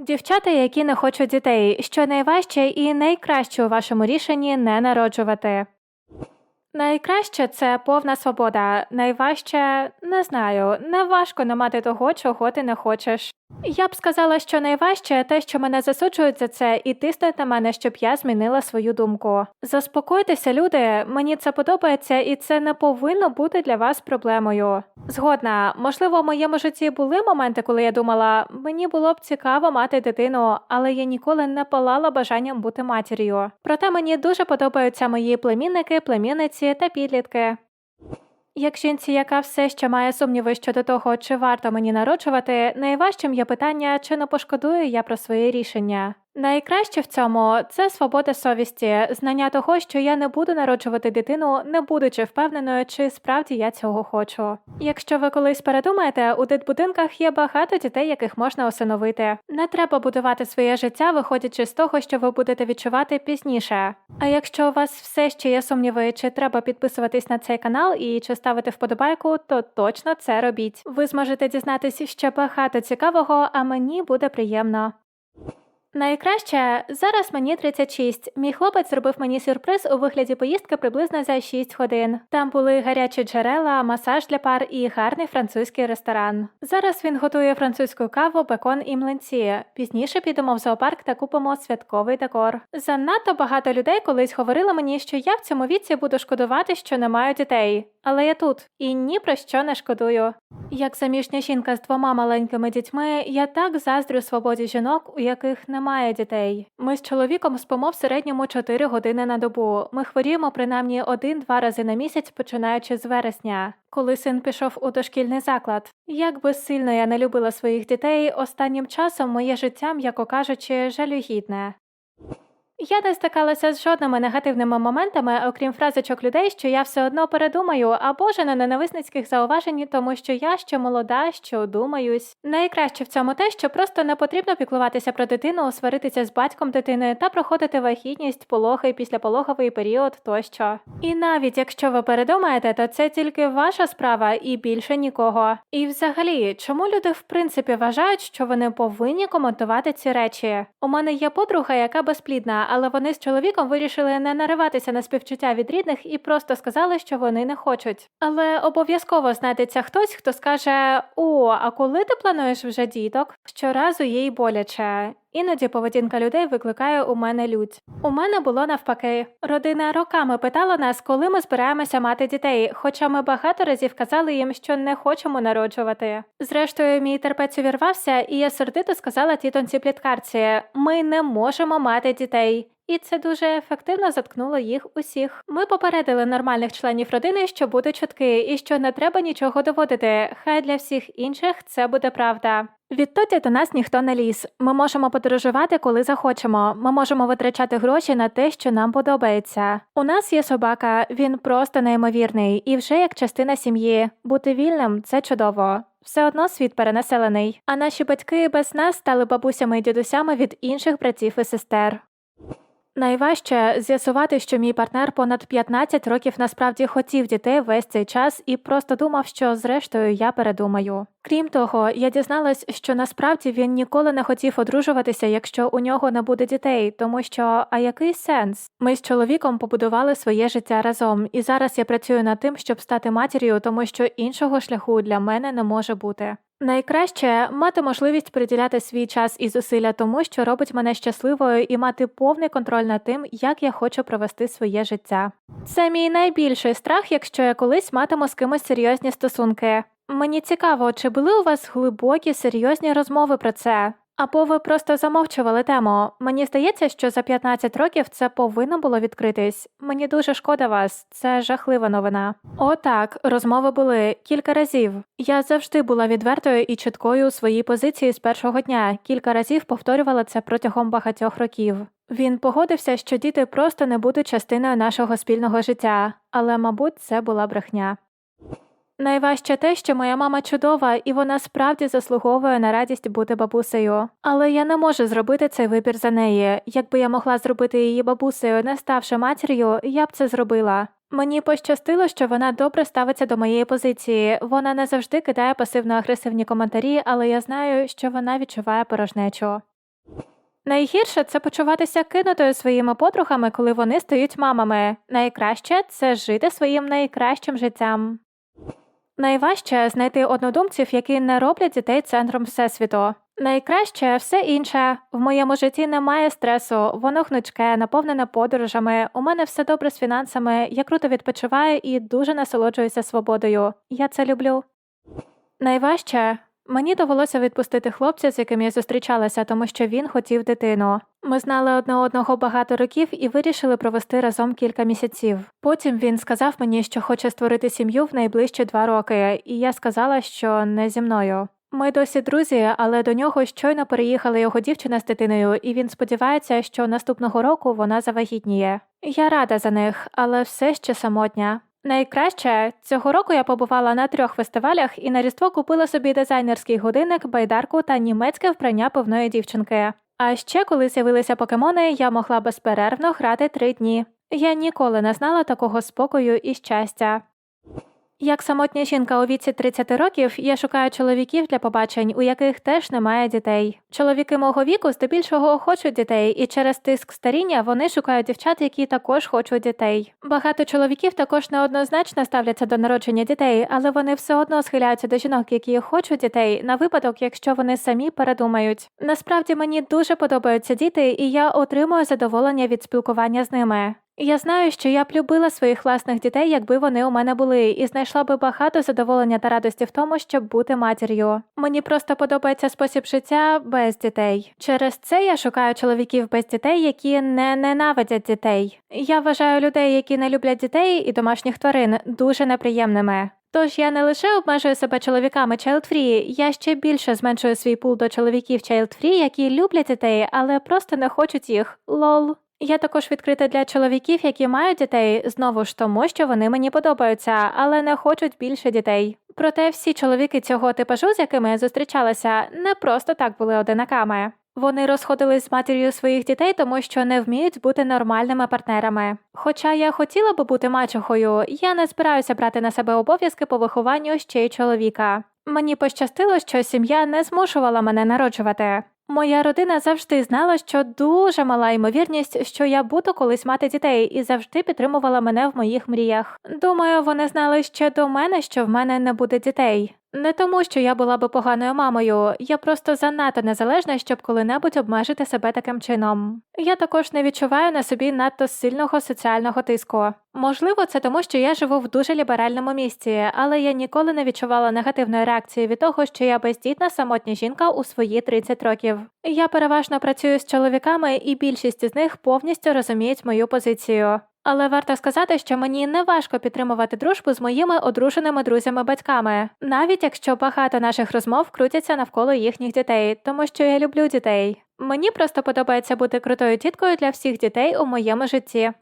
Дівчата, які не хочуть дітей, що найважче і найкраще у вашому рішенні не народжувати. Найкраще це повна свобода. Найважче не знаю, не важко не мати того, чого ти не хочеш. Я б сказала, що найважче те, що мене засуджують за це, і тиснуть на мене, щоб я змінила свою думку. Заспокойтеся, люди, мені це подобається, і це не повинно бути для вас проблемою. Згодна, можливо, в моєму житті були моменти, коли я думала, мені було б цікаво мати дитину, але я ніколи не палала бажанням бути матір'ю. Проте мені дуже подобаються мої племінники, племінниці та підлітки. Як жінці, яка все ще має сумніви щодо того, чи варто мені народжувати, найважчим є питання, чи не пошкодую я про своє рішення. Найкраще в цьому це свобода совісті, знання того, що я не буду народжувати дитину, не будучи впевненою, чи справді я цього хочу. Якщо ви колись передумаєте, у дитбудинках є багато дітей, яких можна усиновити. Не треба будувати своє життя, виходячи з того, що ви будете відчувати пізніше. А якщо у вас все ще є сумніви, чи треба підписуватись на цей канал і чи ставити вподобайку, то точно це робіть. Ви зможете дізнатися ще багато цікавого, а мені буде приємно. Найкраще зараз мені 36. Мій хлопець зробив мені сюрприз у вигляді поїздки приблизно за 6 годин. Там були гарячі джерела, масаж для пар і гарний французький ресторан. Зараз він готує французьку каву, бекон і млинці. Пізніше підемо в зоопарк та купимо святковий декор. Занадто багато людей колись говорили мені, що я в цьому віці буду шкодувати, що не маю дітей. Але я тут і ні про що не шкодую. Як заміжня жінка з двома маленькими дітьми, я так заздрю свободі жінок, у яких немає дітей. Ми з чоловіком спимо в середньому 4 години на добу. Ми хворіємо принаймні один-два рази на місяць, починаючи з вересня. Коли син пішов у дошкільний заклад. Як би сильно я не любила своїх дітей, останнім часом моє життя, м'яко кажучи, жалюгідне. Я не стикалася з жодними негативними моментами, окрім фразочок людей, що я все одно передумаю, або ж на ненависницьких зауважень, тому що я ще молода, що думаюсь. Найкраще в цьому те, що просто не потрібно піклуватися про дитину, сваритися з батьком дитини та проходити вагітність, пологи, післяпологовий період тощо. І навіть якщо ви передумаєте, то це тільки ваша справа і більше нікого. І взагалі, чому люди в принципі вважають, що вони повинні коментувати ці речі? У мене є подруга, яка безплідна але вони з чоловіком вирішили не нариватися на співчуття від рідних і просто сказали, що вони не хочуть. Але обов'язково знайдеться хтось, хто скаже: О, а коли ти плануєш вже діток? Щоразу їй боляче. Іноді поведінка людей викликає у мене лють. У мене було навпаки. Родина роками питала нас, коли ми збираємося мати дітей, хоча ми багато разів казали їм, що не хочемо народжувати. Зрештою, мій терпець увірвався, і я сердито сказала тітонці пліткарці: ми не можемо мати дітей. І це дуже ефективно заткнуло їх усіх. Ми попередили нормальних членів родини, що будуть чутки, і що не треба нічого доводити. Хай для всіх інших це буде правда. Відтоді до нас ніхто не ліз. Ми можемо подорожувати, коли захочемо. Ми можемо витрачати гроші на те, що нам подобається. У нас є собака, він просто неймовірний, і вже як частина сім'ї. Бути вільним це чудово. Все одно світ перенаселений. А наші батьки без нас стали бабусями і дідусями від інших братів і сестер. Найважче з'ясувати, що мій партнер понад 15 років насправді хотів дітей весь цей час і просто думав, що зрештою я передумаю. Крім того, я дізналась, що насправді він ніколи не хотів одружуватися, якщо у нього не буде дітей, тому що а який сенс? Ми з чоловіком побудували своє життя разом, і зараз я працюю над тим, щоб стати матір'ю, тому що іншого шляху для мене не може бути. Найкраще мати можливість приділяти свій час і зусилля тому, що робить мене щасливою, і мати повний контроль над тим, як я хочу провести своє життя. Це мій найбільший страх, якщо я колись матиму з кимось серйозні стосунки. Мені цікаво, чи були у вас глибокі серйозні розмови про це? Або ви просто замовчували тему. Мені здається, що за 15 років це повинно було відкритись. Мені дуже шкода вас, це жахлива новина. О, так, розмови були кілька разів. Я завжди була відвертою і чіткою у своїй позиції з першого дня. Кілька разів повторювала це протягом багатьох років. Він погодився, що діти просто не будуть частиною нашого спільного життя, але, мабуть, це була брехня. Найважче те, що моя мама чудова, і вона справді заслуговує на радість бути бабусею. Але я не можу зробити цей вибір за неї. Якби я могла зробити її бабусею, не ставши матір'ю, я б це зробила. Мені пощастило, що вона добре ставиться до моєї позиції. Вона не завжди кидає пасивно агресивні коментарі, але я знаю, що вона відчуває порожнечу. Найгірше це почуватися кинутою своїми подругами, коли вони стають мамами. Найкраще це жити своїм найкращим життям. Найважче знайти однодумців, які не роблять дітей центром всесвіту. Найкраще все інше. В моєму житті немає стресу, воно гнучке, наповнене подорожами. У мене все добре з фінансами, я круто відпочиваю і дуже насолоджуюся свободою. Я це люблю. Найважче мені довелося відпустити хлопця, з яким я зустрічалася, тому що він хотів дитину. Ми знали одне одного багато років і вирішили провести разом кілька місяців. Потім він сказав мені, що хоче створити сім'ю в найближчі два роки, і я сказала, що не зі мною. Ми досі друзі, але до нього щойно переїхала його дівчина з дитиною, і він сподівається, що наступного року вона завагітніє. Я рада за них, але все ще самотня. Найкраще цього року я побувала на трьох фестивалях і на різдво купила собі дизайнерський годинник, байдарку та німецьке вбрання певної дівчинки. А ще, коли з'явилися покемони, я могла безперервно грати три дні. Я ніколи не знала такого спокою і щастя. Як самотня жінка у віці 30 років, я шукаю чоловіків для побачень, у яких теж немає дітей. Чоловіки мого віку здебільшого хочуть дітей, і через тиск старіння вони шукають дівчат, які також хочуть дітей. Багато чоловіків також неоднозначно ставляться до народження дітей, але вони все одно схиляються до жінок, які хочуть дітей, на випадок, якщо вони самі передумають. Насправді мені дуже подобаються діти, і я отримую задоволення від спілкування з ними. Я знаю, що я б любила своїх власних дітей, якби вони у мене були, і знайшла би багато задоволення та радості в тому, щоб бути матір'ю. Мені просто подобається спосіб життя без дітей. Через це я шукаю чоловіків без дітей, які не ненавидять дітей. Я вважаю людей, які не люблять дітей і домашніх тварин, дуже неприємними. Тож я не лише обмежую себе чоловіками child-free, я ще більше зменшую свій пул до чоловіків child-free, які люблять дітей, але просто не хочуть їх. Лол. Я також відкрита для чоловіків, які мають дітей, знову ж тому, що вони мені подобаються, але не хочуть більше дітей. Проте всі чоловіки цього типажу, з якими я зустрічалася, не просто так були одинаками. Вони розходились з матір'ю своїх дітей, тому що не вміють бути нормальними партнерами. Хоча я хотіла би бути мачехою, я не збираюся брати на себе обов'язки по вихованню ще й чоловіка. Мені пощастило, що сім'я не змушувала мене народжувати. Моя родина завжди знала, що дуже мала ймовірність, що я буду колись мати дітей, і завжди підтримувала мене в моїх мріях. Думаю, вони знали ще до мене, що в мене не буде дітей. Не тому, що я була би поганою мамою, я просто занадто незалежна, щоб коли-небудь обмежити себе таким чином. Я також не відчуваю на собі надто сильного соціального тиску. Можливо, це тому, що я живу в дуже ліберальному місці, але я ніколи не відчувала негативної реакції від того, що я бездітна самотня жінка у свої 30 років. Я переважно працюю з чоловіками, і більшість з них повністю розуміють мою позицію. Але варто сказати, що мені не важко підтримувати дружбу з моїми одруженими друзями-батьками, навіть якщо багато наших розмов крутяться навколо їхніх дітей, тому що я люблю дітей. Мені просто подобається бути крутою тіткою для всіх дітей у моєму житті.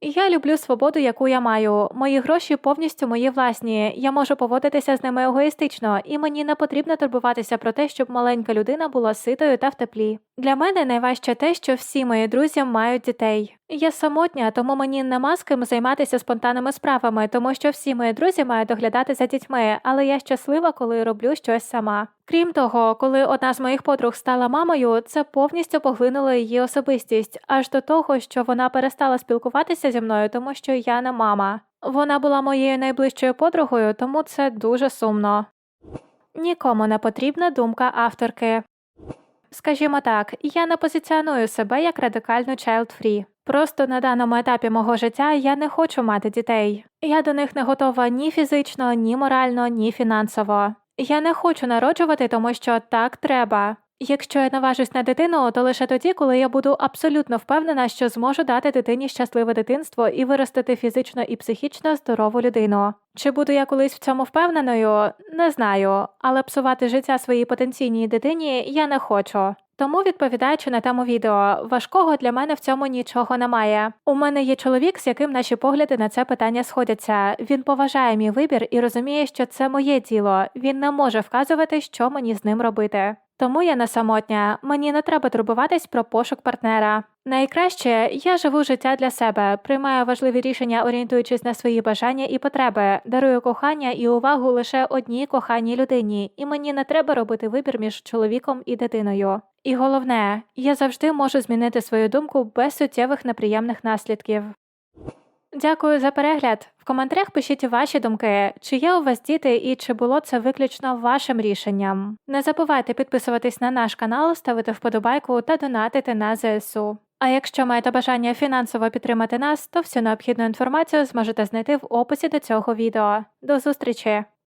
Я люблю свободу, яку я маю. Мої гроші повністю мої власні. Я можу поводитися з ними егоїстично, і мені не потрібно турбуватися про те, щоб маленька людина була ситою та в теплі. Для мене найважче те, що всі мої друзі мають дітей. Я самотня, тому мені нема з ким займатися спонтанними справами, тому що всі мої друзі мають доглядати за дітьми, але я щаслива, коли роблю щось сама. Крім того, коли одна з моїх подруг стала мамою, це повністю поглинуло її особистість, аж до того, що вона перестала спілкуватися зі мною, тому що я не мама. Вона була моєю найближчою подругою, тому це дуже сумно. Нікому не потрібна думка авторки. Скажімо так, я не позиціоную себе як радикальну child-free. Просто на даному етапі мого життя я не хочу мати дітей. Я до них не готова ні фізично, ні морально, ні фінансово. Я не хочу народжувати, тому що так треба. Якщо я наважусь на дитину, то лише тоді, коли я буду абсолютно впевнена, що зможу дати дитині щасливе дитинство і виростити фізично і психічно здорову людину. Чи буду я колись в цьому впевненою, не знаю, але псувати життя своїй потенційній дитині я не хочу. Тому, відповідаючи на тему відео, важкого для мене в цьому нічого немає. У мене є чоловік, з яким наші погляди на це питання сходяться. Він поважає мій вибір і розуміє, що це моє діло. Він не може вказувати, що мені з ним робити. Тому я не самотня, мені не треба турбуватись про пошук партнера. Найкраще я живу життя для себе, приймаю важливі рішення, орієнтуючись на свої бажання і потреби, дарую кохання і увагу лише одній коханій людині, і мені не треба робити вибір між чоловіком і дитиною. І головне, я завжди можу змінити свою думку без суттєвих неприємних наслідків. Дякую за перегляд. В коментарях пишіть ваші думки, чи є у вас діти і чи було це виключно вашим рішенням. Не забувайте підписуватись на наш канал, ставити вподобайку та донатити на ЗСУ. А якщо маєте бажання фінансово підтримати нас, то всю необхідну інформацію зможете знайти в описі до цього відео. До зустрічі!